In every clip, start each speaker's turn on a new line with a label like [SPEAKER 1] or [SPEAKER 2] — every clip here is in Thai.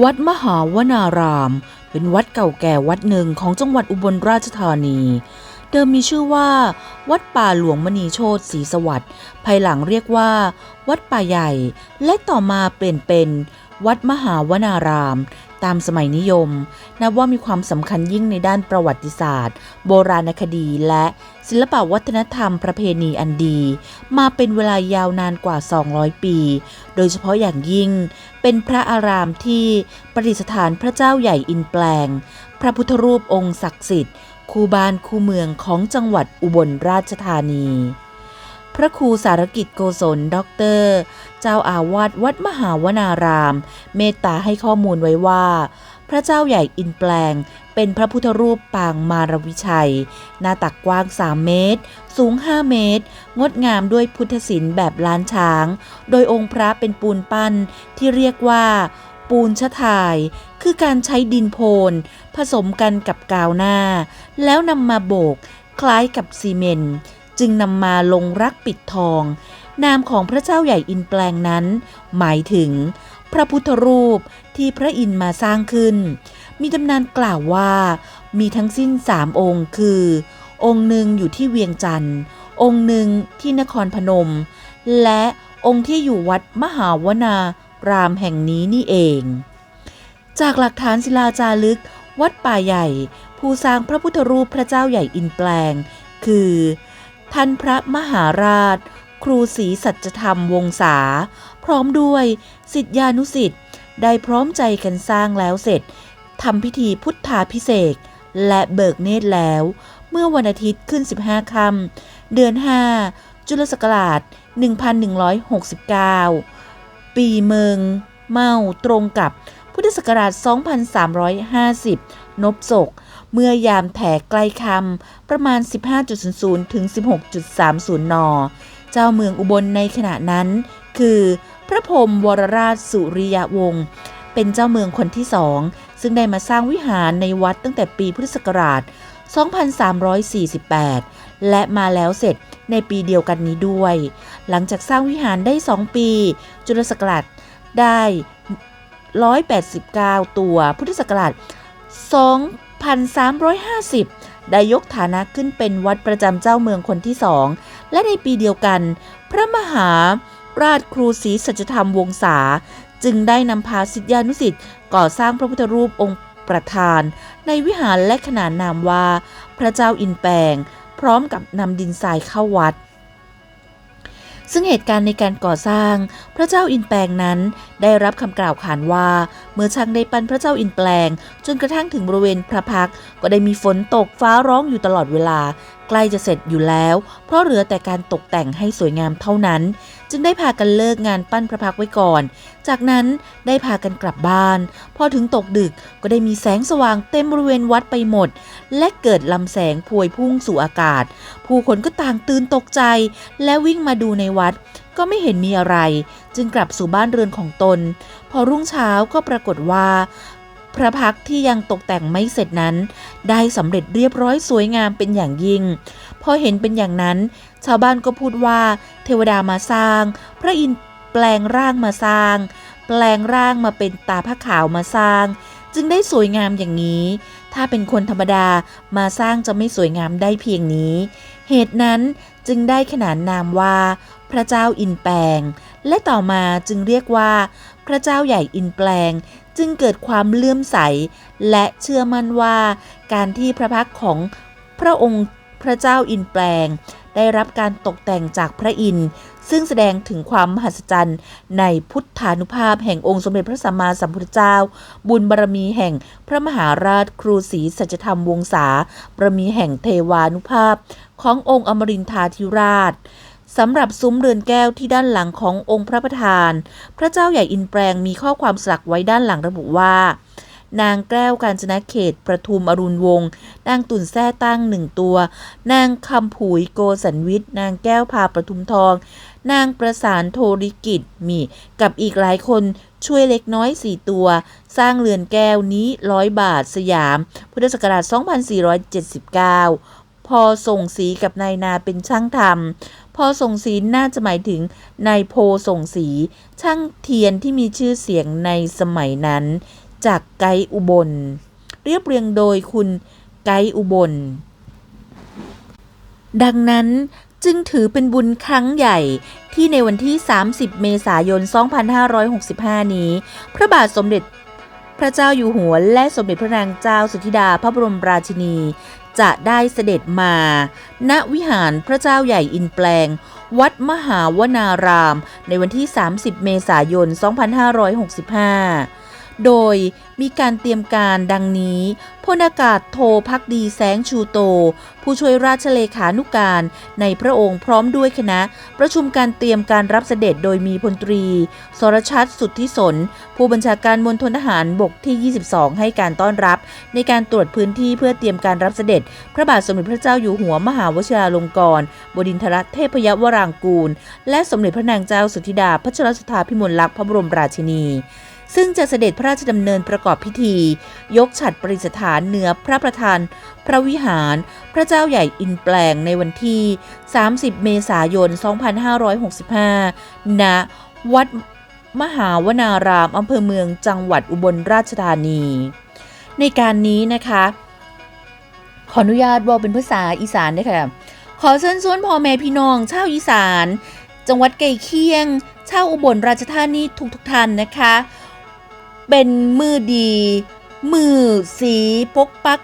[SPEAKER 1] วัดมหาวนาราม เป็นวัดเก่าแก่วัดหนึ่งของจังหวัดอุบลราชธานี เดิมมีชื่อว่า วัดป่าหลวงมณีโชตศรีสวัสดิ์ภายหลังเรียกว่า วัดป่าใหญ่ และต่อมาเปลี่ยนเป็น วัดมหาวนาราม ตามสมัยนิยม นับว่ามีความสำคัญยิ่งในด้านประวัติศาสตร์ โบราณคดีและศิลปวัฒนธรรมประเพณีอันดี มาเป็นเวลายาวนานกว่า 200 ปี โดยเฉพาะอย่างยิ่ง เป็นพระอารามที่ประดิษฐานพระเจ้าใหญ่อินแปลง พระพุทธรูปองค์ศักดิ์สิทธิ์ คู่บ้านคู่เมืองของจังหวัดอุบลราชธานี พระครูสารกิจโกศลด็อกเตอร์ เจ้าอาวาสวัดมหาวนาราม เมตตาให้ข้อมูลไว้ว่า พระเจ้าใหญ่อินแปลง เป็นพระพุทธรูปปางมารวิชัย หน้าตักกว้าง 3 เมตร สูง 5 เมตร งดงามด้วยพุทธศิลป์แบบล้านช้าง โดยองค์พระเป็นปูนปั้นที่เรียกว่าปูนชะทาย คือการใช้ดินโพน ผสมกันกับกาวหน้า แล้วนำมาโบก คล้ายกับซีเมนต์ จึงนำมาลงรักปิดทอง นามของพระเจ้าใหญ่อินแปลงนั้น หมายถึง พระพุทธรูปที่พระอินมาสร้างขึ้น มีตำนานกล่าวว่า มีทั้งสิ้นสามองค์คือ องค์หนึ่งอยู่ที่เวียงจันทร์ องค์หนึ่งที่นครพนม และองค์ที่อยู่วัดมหาวนา รามแห่งนี้นี่เอง จากหลักฐานศิลาจารึก วัดป่าใหญ่ ผู้สร้างพระพุทธรูปพระเจ้าใหญ่อินแปลง คือ ท่านพระมหาราช ครูศรีสัจธรรมวงศา พร้อมด้วยสิทธิานุสิทธิ์ได้พร้อมใจกันสร้างแล้วเสร็จทำพิธีพุทธาพิเศษและเบิกเนตรแล้ว เมื่อวันอาทิตย์ขึ้น 15 ค่ำเดือน 5 จุลศักราช 1169 ปีเมืองเมาตรงกับพุทธศักราช 2350 นบศก เมื่อยามแถใกล้คำประมาณ 15.00 ถึง 16.30 น เจ้าเมืองอุบลในขณะนั้น คือพระพรมวรราชสุริยวงศ์เป็นเจ้าเมืองคนที่สองซึ่งได้มาสร้างวิหารในวัดตั้งแต่ปีพุทธศักราช 2348 และมาแล้วเสร็จในปีเดียวกันนี้ด้วย หลังจากสร้างวิหารได้ 2 ปี จุลศักราชได้ 189 ตัว พุทธศักราช 2350 ได้ยกฐานะขึ้นเป็นวัดประจำเจ้าเมืองคนที่สอง และในปีเดียวกัน พระมหาราชครูศรีสัจธรรมวงศาจึงได้นำพาสิทธิานุสิทธิ์ก่อสร้างพระพุทธรูปองค์ประธาน ในวิหารและขนานนามว่า พระเจ้าอินแปง พร้อมกับนำดินทรายเข้าวัด ซึ่งเหตุการณ์ในการก่อสร้าง พระเจ้าอินแปลงนั้น ได้รับคำกล่าวขานว่า เมื่อช่างได้ปั้นพระเจ้าอินแปลง จนกระทั่งถึงบริเวณพระพักก็ได้มีฝนตกฟ้าร้องอยู่ตลอดเวลา ใกล้จะเสร็จอยู่แล้ว เพราะเหลือแต่การตกแต่งให้สวยงามเท่านั้น จึงได้พากันเลิกงานปั้นพระพักไว้ก่อน จากนั้นได้พากันกลับบ้าน พอถึงตกดึกก็ได้มีแสงสว่างเต็มบริเวณวัดไปหมด และเกิดลำแสงพวยพุ่งสู่อากาศ ผู้คนก็ต่างตื่นตกใจ และวิ่งมาดูในวัด ก็ไม่เห็นมีอะไร จึงกลับสู่บ้านเรือนของตน พอรุ่งเช้าก็ปรากฏว่า พระพักที่ยังตกแต่งไม่เสร็จนั้น ได้สำเร็จเรียบร้อยสวยงามเป็นอย่างยิ่ง พอเห็นเป็นอย่างนั้น ชาวบ้านก็พูดว่า เทวดามาสร้าง พระอินทร์แปลงร่างมาสร้าง แปลงร่างมาเป็นตาผ้าขาวมาสร้าง จึงได้สวยงามอย่างนี้ ถ้าเป็นคนธรรมดามาสร้างจะไม่สวยงามได้เพียงนี้ เหตุนั้นจึงได้ขนานนามว่า พระเจ้าอินแปลง และต่อมาจึงเรียกว่า พระเจ้าใหญ่อินแปลง จึงเกิดความเลื่อมใส และเชื่อมั่นว่าการที่พระพักของพระองค์พระเจ้าอินแปลง ได้รับการตกแต่งจากพระอินทร์ซึ่งแสดงถึงความมหัศจรรย์ ในพุทธานุภาพแห่งองค์สมเด็จพระสัมมาสัมพุทธเจ้า บุญบารมีแห่งพระมหาราชครูศรีสัจธรรมวงศาบารมีแห่งเทวานุภาพ ขององค์อมรินทาธิราช สำหรับซุ้มเรือนแก้วที่ด้านหลังขององค์พระประธาน พระเจ้าใหญ่อินแปลงมีข้อความสลักไว้ด้านหลังระบุว่า นางแก้วกาญจนะเขต ประทุมอรุณวงศ์นางตุ่นแท้ตั้งหนึ่งตัว นางคำผุยโกสันวิทย์นางแก้วพาประทุมทอง นางประสานโทริกิจมี กับอีกหลายคนช่วยเล็กน้อยสี่ตัว สร้างเรือนแก้วนี้ร้อยบาทสยาม พุทธศักราช 2479 พอส่งสีกับนายนาเป็นช่างทำ พอส่งศรีน่าจะหมายถึงนายโพส่งศรีช่างเทียนที่มีชื่อเสียงในสมัยนั้น จากไกด์อุบล เรียบเรียงโดยคุณไกด์อุบล ดังนั้นจึงถือเป็นบุญครั้งใหญ่ที่ในวันที่ 30 เมษายน 2565 นี้ พระบาทสมเด็จพระเจ้าอยู่หัวและสมเด็จพระนางเจ้าสุธิดาพระบรมราชินี จะได้เสด็จมา ณ วิหารพระเจ้าใหญ่อินแปลง วัดมหาวนาราม ในวันที่ 30 เมษายน 2565 โดยมีการเตรียมการดังนี้พลอากาศโทพักดีแสงชูโต ผู้ช่วยราชเลขานุการในพระองค์พร้อมด้วยคณะ ประชุมการเตรียมการรับเสด็จโดยมีพลตรี สรชัดสุทธิสน ผู้บัญชาการมณฑลทหารบกที่ 22 ให้การต้อนรับ ในการตรวจพื้นที่เพื่อเตรียมการรับเสด็จ พระบาทสมเด็จพระเจ้าอยู่หัวมหาวชิราลงกรณ์บดินทรเทพยวรางกูล และสมเด็จพระนางเจ้าสุธิดาพัชรสุธาพิมลลักษณ์พระบรมราชินี ซึ่งจะเสด็จพระราชดำเนินประกอบพิธี ยกฉัตรประดิษฐานเหนือพระประธาน พระวิหาร พระเจ้าใหญ่อินแปลงในวันที่ 30 เมษายน 2565 ณ วัดมหาวนารามอำเภอเมืองจังหวัดอุบลราชธานี ในการนี้นะคะ ขออนุญาตบอกเป็นภาษาอีสานด้วยค่ะ ขอเชิญชวนพ่อแม่พี่น้องชาวอีสาน จังหวัดใกล้เคียงชาวอุบลราชธานีทุกทุกท่านนะคะ เป็นมือดี มือสีปกปัก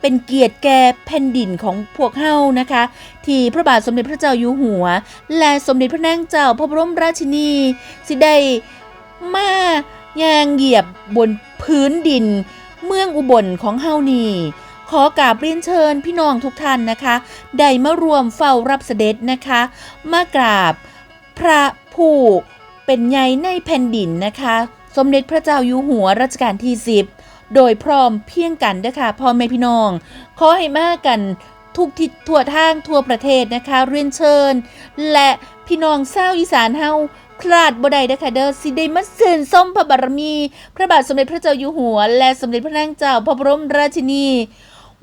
[SPEAKER 1] เป็นเกียรติแก่แผ่นดินของพวกเฮานะคะ ที่พระบาทสมเด็จพระเจ้าอยู่หัว และสมเด็จพระนางเจ้าพระบรมราชินี สิได้มาย่างเหยียบบนพื้นดิน เมืองอุบลของเฮานี่ขอกราบเรียนเชิญพี่น้องทุกท่านนะคะได้มารวมเฝ้ารับเสด็จนะคะ มากราบพระผู้เป็นใหญ่ในแผ่นดินนะคะ สมเด็จพระเจ้าอยู่หัวรัชกาลที่ 10 โดยพร้อมเพียงกันเด้อค่ะพ่อแม่พี่น้อง ขอให้มากันทุกทิศทั่วทางทั่วประเทศนะคะ เรียนเชิญ และพี่น้องชาอีสานเฮาพลาดบ่ได้เด้อค่ะเด้อสิได้มาเสินส้มพระบารมี พระบาทสมเด็จพระเจ้าอยู่หัว และสมเด็จพระนางเจ้าพระบรมราชินี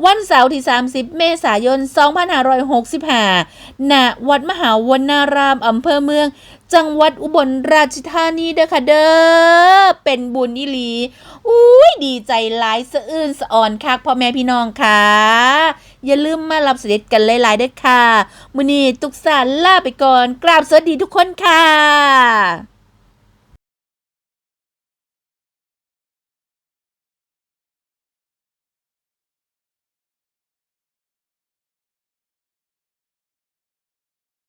[SPEAKER 1] วันเสาร์ที่ 30 เมษายน 2565ณวัดมหาวนารามอำเภอเมือง จังหวัดอุบลราชธานีเด้อค่ะเด้อ เป็นบุญอีหลี อุ้ยดีใจหลายสะอื้นสะอ่อนคักพ่อแม่พี่น้องค่ะ อย่าลืมมารับเสด็จกันหลายๆเด้อค่ะ มื้อนี้ตุกสารลาไปก่อน กราบสวัสดีทุกคนค่ะ